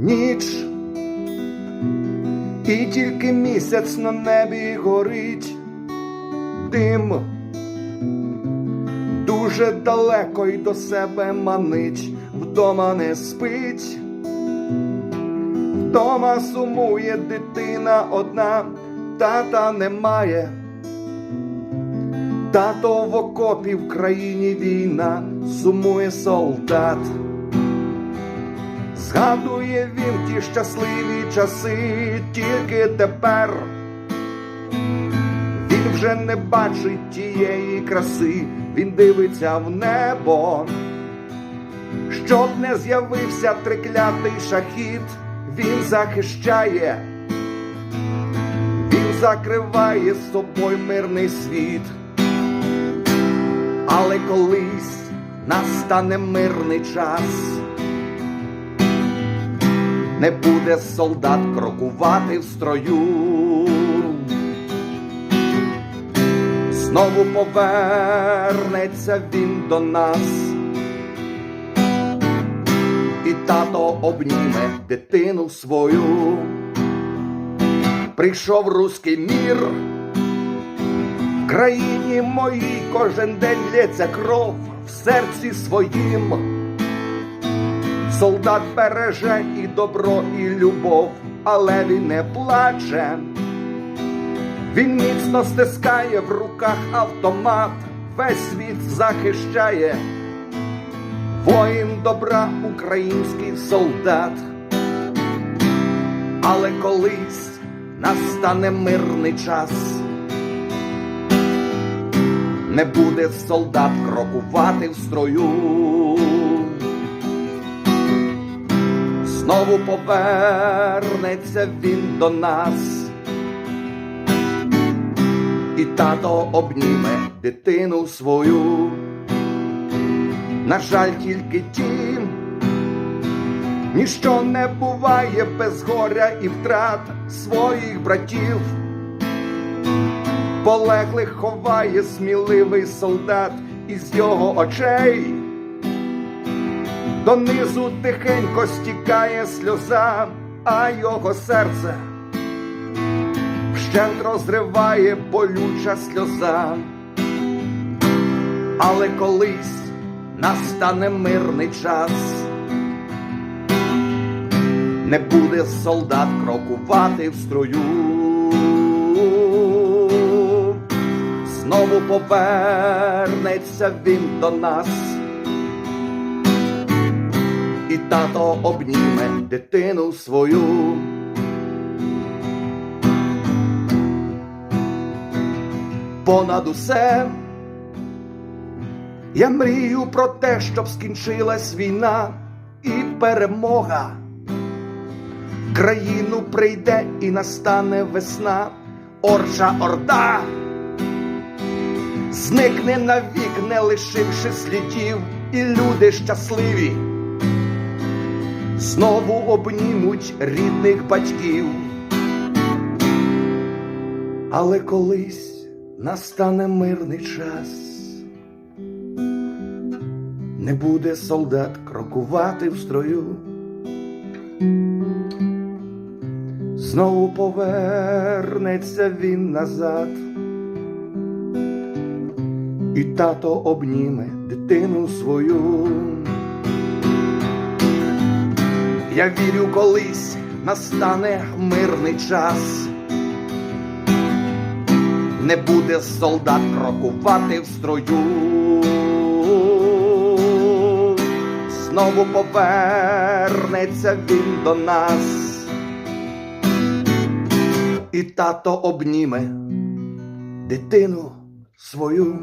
ніч, і тільки місяць на небі горить. Дим, дуже далеко й до себе манить, вдома не спить, вдома сумує дитина одна, тата немає. Тато в окопі в країні війна, сумує солдат. Згадує він ті щасливі часи, тільки тепер. Він вже не бачить тієї краси, він дивиться в небо, щоб не з'явився триклятий шахіт, він захищає, він закриває з собою мирний світ. Але колись настане мирний час, не буде солдат крокувати в строю, знову повернеться він до нас, і тато обніме дитину свою. Прийшов руський мір. В країні моїй кожен день лється кров в серці своїм. Солдат береже і добро, і любов, але він не плаче. Він міцно стискає в руках автомат, весь світ захищає. Воїн добра, український солдат. Але колись настане мирний час не буде солдат крокувати в строю. Знову повернеться він до нас, і тато обніме дитину свою. На жаль, тільки тім, ніщо не буває без горя і втрат своїх братів полеглих ховає сміливий солдат із його очей. Донизу тихенько стікає сльоза, а його серце вщент розриває болюча сльоза. Але колись настане мирний час, не буде солдат крокувати в строю. Знову повернеться він до нас, і тато обніме дитину свою. Понад усе я мрію про те, щоб скінчилась війна і перемога. Країну прийде і настане весна, орча орда зникне навік, не лишивши слідів, і люди щасливі знову обнімуть рідних батьків. Але колись настане мирний час, не буде солдат крокувати в строю. Знову повернеться він назад і тато обніме дитину свою. Я вірю, колись настане мирний час, не буде солдат крокувати в строю. Знову повернеться він до нас, і тато обніме дитину свою.